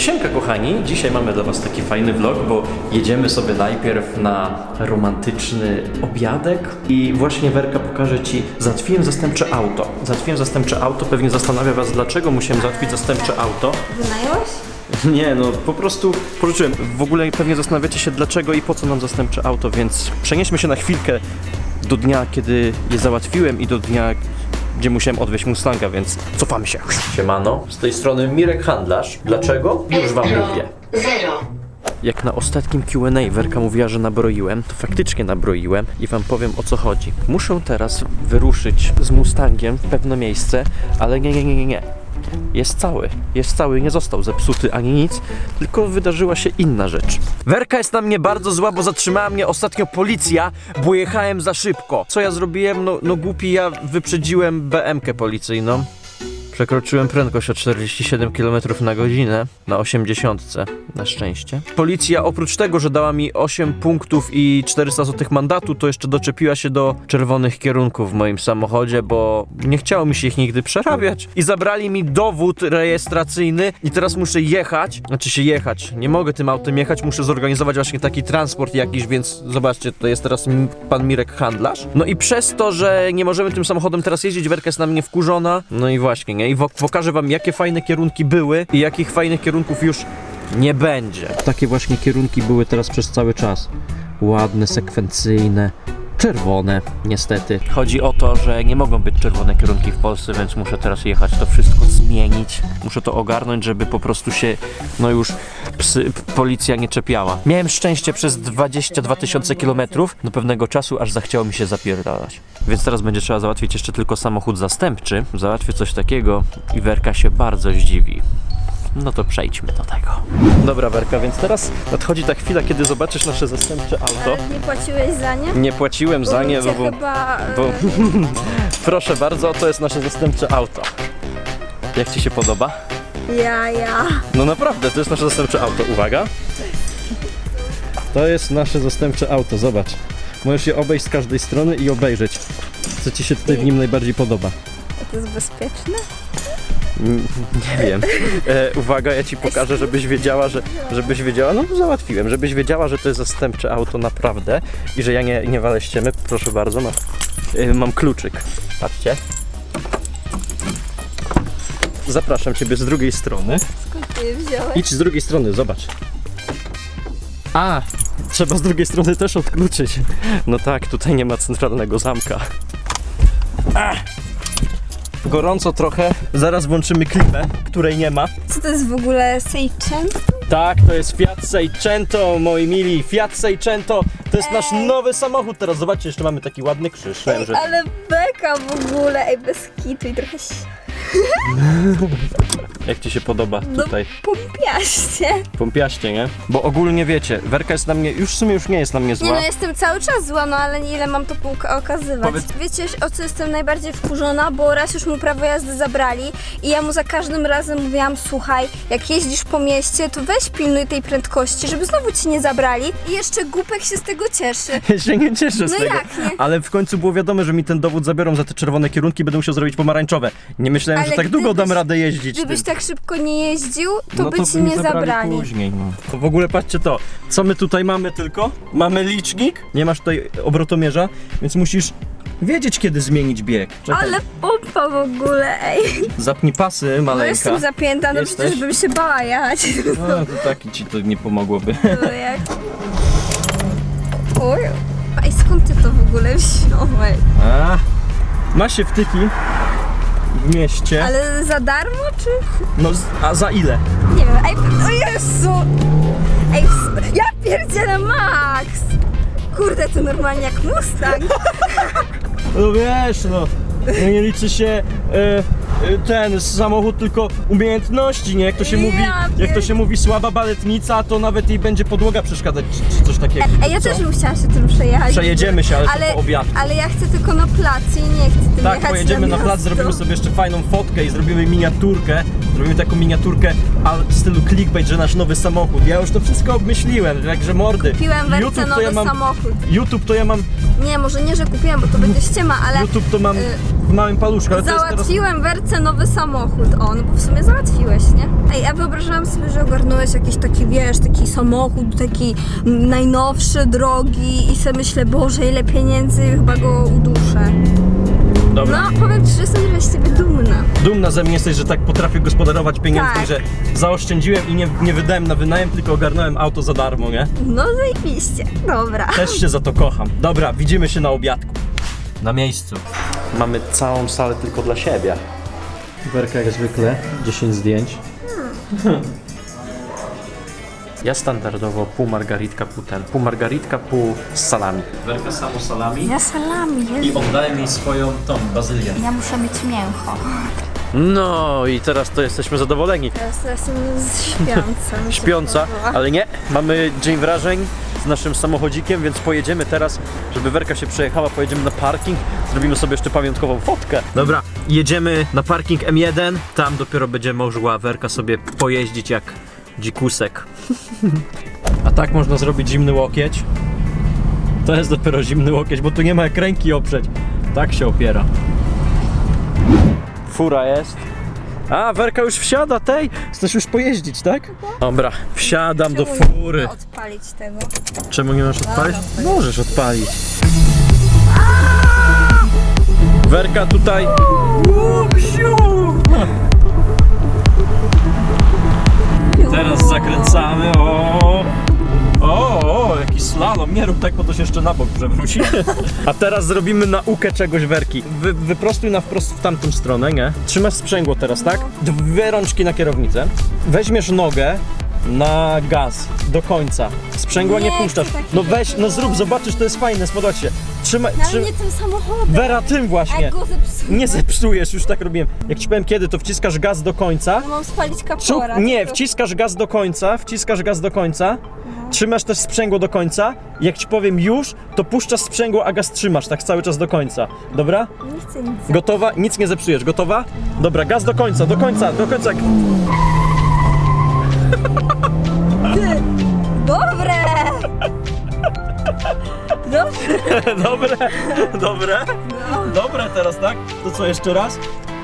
Siemka kochani, dzisiaj mamy dla was taki fajny vlog, bo jedziemy sobie najpierw na romantyczny obiadek i właśnie Werka pokaże ci, załatwiłem zastępcze auto. Załatwiłem zastępcze auto, pewnie zastanawia was dlaczego musiałem załatwić zastępcze auto. Wynająłeś? Nie no, po prostu pożyczyłem. W ogóle pewnie zastanawiacie się dlaczego i po co nam zastępcze auto, więc przenieśmy się na chwilkę do dnia, kiedy je załatwiłem i do dnia, gdzie musiałem odwieźć Mustanga, więc cofamy się. Siemano, z tej strony Mirek Handlarz. Dlaczego? Już wam mówię. Zero. Jak na ostatnim Q&A Werka mówiła, że nabroiłem, to faktycznie nabroiłem i wam powiem o co chodzi. Muszę teraz wyruszyć z Mustangiem w pewne miejsce, ale nie, nie, nie, nie, nie. Jest cały, jest cały, nie został zepsuty ani nic, tylko wydarzyła się inna rzecz. Werka jest na mnie bardzo zła, bo zatrzymała mnie ostatnio policja, bo jechałem za szybko. Co ja zrobiłem? No, no głupi, ja wyprzedziłem BM-kę policyjną. Przekroczyłem prędkość o 47 km na godzinę na 80 na szczęście. Policja oprócz tego, że dała mi 8 punktów i 400 zł mandatu, to jeszcze doczepiła się do czerwonych kierunków w moim samochodzie, bo nie chciało mi się ich nigdy przerabiać. I zabrali mi dowód rejestracyjny i teraz muszę jechać, znaczy się jechać. Nie mogę tym autem jechać, muszę zorganizować właśnie taki transport jakiś, więc zobaczcie, to jest teraz pan Mirek handlarz. No i przez to, że nie możemy tym samochodem teraz jeździć, Werka jest na mnie wkurzona. No i właśnie, nie? I pokażę wam, jakie fajne kierunki były i jakich fajnych kierunków już nie będzie. Takie właśnie kierunki były teraz przez cały czas. Ładne, sekwencyjne. Czerwone, niestety. Chodzi o to, że nie mogą być czerwone kierunki w Polsce, więc muszę teraz jechać to wszystko zmienić. Muszę to ogarnąć, żeby po prostu się, no już psy, policja nie czepiała. Miałem szczęście przez 22 tysiące kilometrów do pewnego czasu, aż zachciało mi się zapierdalać. Więc teraz będzie trzeba załatwić jeszcze tylko samochód zastępczy. Załatwię coś takiego i Werka się bardzo zdziwi. No to przejdźmy do tego. Dobra, Werka, więc teraz nadchodzi ta chwila, kiedy zobaczysz nasze zastępcze auto. Ale nie płaciłeś za nie? Nie płaciłem za nie, no bo, chyba... bo proszę bardzo, to jest nasze zastępcze auto. Jak ci się podoba? Ja, ja. No naprawdę, to jest nasze zastępcze auto. Uwaga. To jest nasze zastępcze auto, zobacz. Możesz je obejść z każdej strony i obejrzeć, co ci się tutaj w nim najbardziej podoba. A to jest bezpieczne? Mm, Nie wiem. E, uwaga, ja ci pokażę, żebyś wiedziała, że żebyś wiedziała, no załatwiłem, żebyś wiedziała, że to jest zastępcze auto naprawdę i że ja nie, nie walę ściemy. Proszę bardzo, mam, e, mam kluczyk. Patrzcie. Zapraszam ciebie z drugiej strony. Skąd ty je wziąłeś? Idź z drugiej strony, zobacz. A, trzeba z drugiej strony też odkluczyć. No tak, tutaj nie ma centralnego zamka. A! Gorąco trochę. Zaraz włączymy klipę, której nie ma. Co to jest w ogóle Seichen? Tak, to jest Fiat Seicento, moi mili. Fiat Seicento to jest nasz nowy samochód. Teraz zobaczcie, jeszcze mamy taki ładny krzyż. Powiem, że... Ale beka w ogóle, ej, bez kitu i trochę. Jak ci się podoba No, tutaj? pompiaście. Pompiaście, nie? Bo ogólnie wiecie, Werka jest na mnie, już w sumie już nie jest na mnie zła. Nie no, jestem cały czas zła, no ale ile mam to pół- okazywać? Powiedz- Wiecie, o co jestem najbardziej wkurzona? Bo raz już mu prawo jazdy zabrali i ja mu za każdym razem mówiłam, słuchaj, jak jeździsz po mieście, to weź pilnuj tej prędkości, żeby znowu ci nie zabrali i jeszcze głupek się z tego cieszy. Ja się nie cieszę z No tego. jak nie? Ale w końcu było wiadomo, że mi ten dowód zabiorą za te czerwone kierunki, będę musiał zrobić pomarańczowe. Nie myślałem, Że tak długo gdybyś- dam radę jeździć. Gdybyś tym. tak szybko nie jeździł, to no by ci nie zabrali. później. No. To w ogóle patrzcie to, co my tutaj mamy tylko? Mamy licznik, nie masz tutaj obrotomierza, więc musisz wiedzieć, kiedy zmienić bieg. Czekaj, Ale pompa w ogóle, ej. zapnij pasy, No maleńka. jestem zapięta, no Jesteś? przecież bym się bała jechać. No to taki ci to nie pomogłoby. No jak... Oj. Ej, skąd ty to w ogóle wziąłeś? A, ma się wtyki w mieście. Ale za darmo, czy? No, z- a za ile? Nie wiem, ej, o Jezu! Ej, ja pierdzielę Max! Kurde, to normalnie jak Mustang. No wiesz, no, nie liczy się e, e, ten samochód, tylko umiejętności, nie? Jak to się Ja mówi, jak to się mówi słaba baletnica, to nawet jej będzie podłoga przeszkadzać, czy, czy coś takiego. Ej, ja Co? też bym chciała się tym przejechać. Przejedziemy się, ale, ale, to po obiadku. ale ja chcę tylko na plac i nie chcę tym Tak, jechać pojedziemy na miasto. plac, zrobimy sobie jeszcze fajną fotkę i zrobimy miniaturkę. Zrobimy taką miniaturkę al- w stylu clickbait, że nasz nowy samochód. Ja już to wszystko obmyśliłem, także mordy. Kupiłem ja nowy mam, samochód. YouTube to ja mam, Nie, może nie, że kupiłam, bo to będzie ściema, ale... YouTube to mam y, w małym paluszku, ale to jest teraz... Załatwiłem Werce nowy samochód. O, no bo w sumie załatwiłeś, nie? Ej, a wyobrażałam sobie, że ogarnąłeś jakiś taki, wiesz, taki samochód, taki najnowszy, drogi i sobie myślę, Boże, ile pieniędzy, chyba go uduszę. Dobra. No, powiem Ci, że jestem trochę z Ciebie dumna. Dumna ze mnie jesteś, że tak potrafię gospodarować pieniędzmi, Tak. że zaoszczędziłem i nie, nie wydałem na wynajem, tylko ogarnąłem auto za darmo, nie? No, zajebiście. Dobra. Też się za to kocham. Dobra, widzimy się na obiadku. Na miejscu. Mamy całą salę tylko dla siebie. Werka jak zwykle, 10 zdjęć. Ja standardowo pół margaritka, pół ten. Pół margaritka, pół z salami. Werka samo salami Ja salami, i Jezu. oddałem jej swoją tą bazylię. Ja muszę mieć mięcho. No i teraz to jesteśmy zadowoleni. Teraz to jestem śpiąca. mi się Śpiąca, ale nie, mamy dzień wrażeń z naszym samochodzikiem, więc pojedziemy teraz, żeby Werka się przejechała, pojedziemy na parking, zrobimy sobie jeszcze pamiątkową fotkę. Dobra, jedziemy na parking M1, tam dopiero będzie mogła Werka sobie pojeździć jak dzikusek. A tak można zrobić zimny łokieć. To jest dopiero zimny łokieć, bo tu nie ma jak ręki oprzeć. Tak się opiera. Fura jest. A, Werka już wsiada tej, chcesz już pojeździć, tak? Dobra, wsiadam do fury. mogę odpalić tego. Czemu nie możesz odpalić? Możesz odpalić. Werka tutaj Teraz zakręcamy. O, o, o, jaki slalom. Nie rób tak, bo to się jeszcze na bok przewróci. A teraz zrobimy naukę czegoś werki. Wy, wyprostuj na wprost w tamtą stronę, nie? Trzymasz sprzęgło teraz, tak? Dwie rączki na kierownicę. Weźmiesz nogę na gaz do końca. Sprzęgła nie, Nie puszczasz. takiego No weź, no zrób, zobaczysz, to jest fajne, spodoba ci się. Trzymaj, No, ale nie tym samochodem. Wera, tym właśnie. jak go zepsuję? Nie zepsujesz, już tak robiłem. Jak ci powiem kiedy, to wciskasz gaz do końca. No mam spalić kapora. nie, wciskasz gaz do końca, wciskasz gaz do końca, trzymasz też sprzęgło do końca. Jak ci powiem już, to puszczasz sprzęgło, a gaz trzymasz tak cały czas do końca. Dobra? Nie chcę nic. Gotowa? Nic nie zepsujesz. Gotowa? Dobra, gaz do końca, do końca, do końca. Dobre! Dobre! Dobre, dobre. Dobre teraz, tak? To co, jeszcze raz?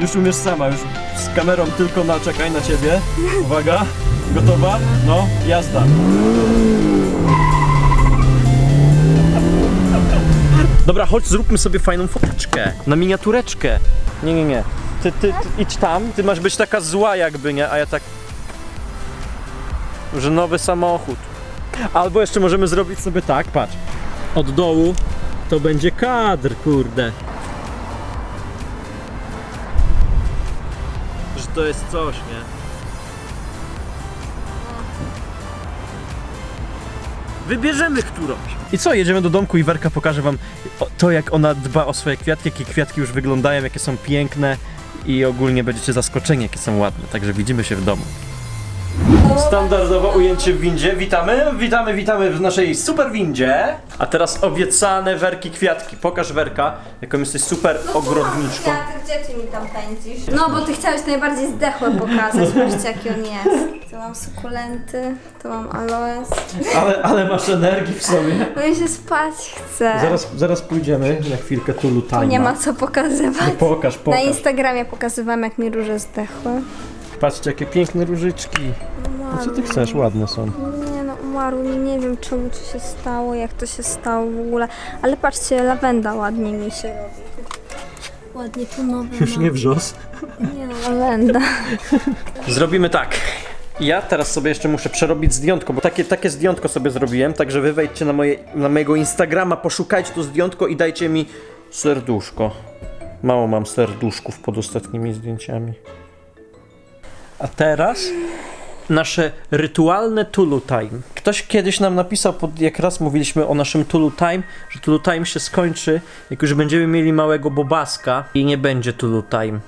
Już umiesz sama, już z kamerą tylko na czekaj na ciebie. Uwaga, gotowa? No, jazda. Dobra, chodź zróbmy sobie fajną foteczkę. Na miniatureczkę. Nie, nie, nie. Ty, ty, ty idź tam, ty masz być taka zła jakby, nie? A ja tak... Że nowy samochód. Albo jeszcze możemy zrobić sobie tak, patrz. Od dołu to będzie kadr, kurde. Że to jest coś, nie? Wybierzemy którąś. I co, jedziemy do domku i Werka pokaże wam to, jak ona dba o swoje kwiatki, jakie kwiatki już wyglądają, jakie są piękne i ogólnie będziecie zaskoczeni, jakie są ładne. Także widzimy się w domu. Standardowo ujęcie w windzie. Witamy, witamy, witamy w naszej super windzie. A teraz obiecane werki kwiatki. Pokaż werka, jaką jesteś super ogrodniczką. Kwiaty, gdzie ty mi tam pędzisz? No, bo ty chciałeś najbardziej zdechłe pokazać. Patrzcie, jaki on jest. Tu mam sukulenty, tu mam aloes. Ale, ale masz energii w sobie. No i się spać chce. Zaraz, zaraz pójdziemy na chwilkę tu lutajmy. Nie ma co pokazywać. Pokaż, Na pokaż. Instagramie pokazywałam, jak mi róże zdechły. Patrzcie, jakie piękne różyczki. No co ty chcesz? Ładne są. Nie no, umarł nie wiem czemu to się stało, jak to się stało w ogóle. Ale patrzcie, lawenda ładnie mi się robi. Ładnie tu nowe Już nie wrzos. Nie no, lawenda. Zrobimy tak. Ja teraz sobie jeszcze muszę przerobić zdjątko, bo takie, takie zdjątko sobie zrobiłem, także wy wejdźcie na, moje, na mojego Instagrama, poszukajcie to zdjątko i dajcie mi serduszko. Mało mam serduszków pod ostatnimi zdjęciami. A teraz nasze rytualne Tulu Time. Ktoś kiedyś nam napisał, jak raz mówiliśmy o naszym Tulu Time, że Tulu Time się skończy, jak już będziemy mieli małego bobaska i nie będzie Tulu Time.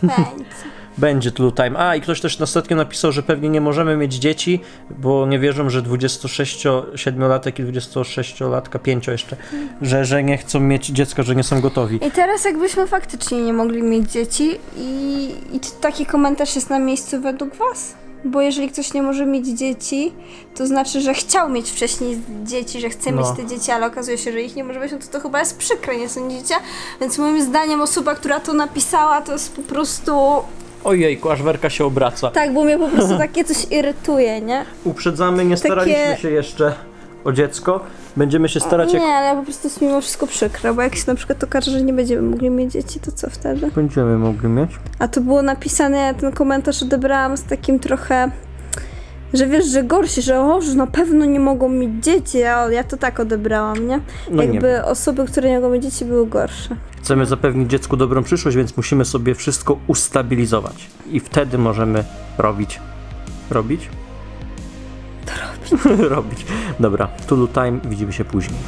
Pędź. Będzie Tulu Time. A, i ktoś też ostatnio napisał, że pewnie nie możemy mieć dzieci, bo nie wierzą, że 26-7-latek i 26-latka, 5 jeszcze, że, że nie chcą mieć dziecka, że nie są gotowi. I teraz jakbyśmy faktycznie nie mogli mieć dzieci i, i czy taki komentarz jest na miejscu według was? bo jeżeli ktoś nie może mieć dzieci, to znaczy, że chciał mieć wcześniej dzieci, że chce No. mieć te dzieci, ale okazuje się, że ich nie może mieć, no to to chyba jest przykre, nie sądzicie? Więc moim zdaniem osoba, która to napisała, to jest po prostu... Ojejku, aż Werka się obraca. Tak, bo mnie po prostu takie coś irytuje, nie? Uprzedzamy, nie staraliśmy się jeszcze o dziecko. Będziemy się starać jak Nie, ale po prostu jest mimo wszystko przykre, bo jak się na przykład okaże, że nie będziemy mogli mieć dzieci, to co wtedy? będziemy mogli mieć. A to było napisane, ja ten komentarz odebrałam z takim trochę, że wiesz, że gorsi, że o, że na pewno nie mogą mieć dzieci, a ja to tak odebrałam, nie? No nie Jakby osoby, które nie mogą mieć dzieci były gorsze. Chcemy zapewnić dziecku dobrą przyszłość, więc musimy sobie wszystko ustabilizować. I wtedy możemy robić. Robić? To robić. robić. Dobra, Tulu Time, widzimy się później.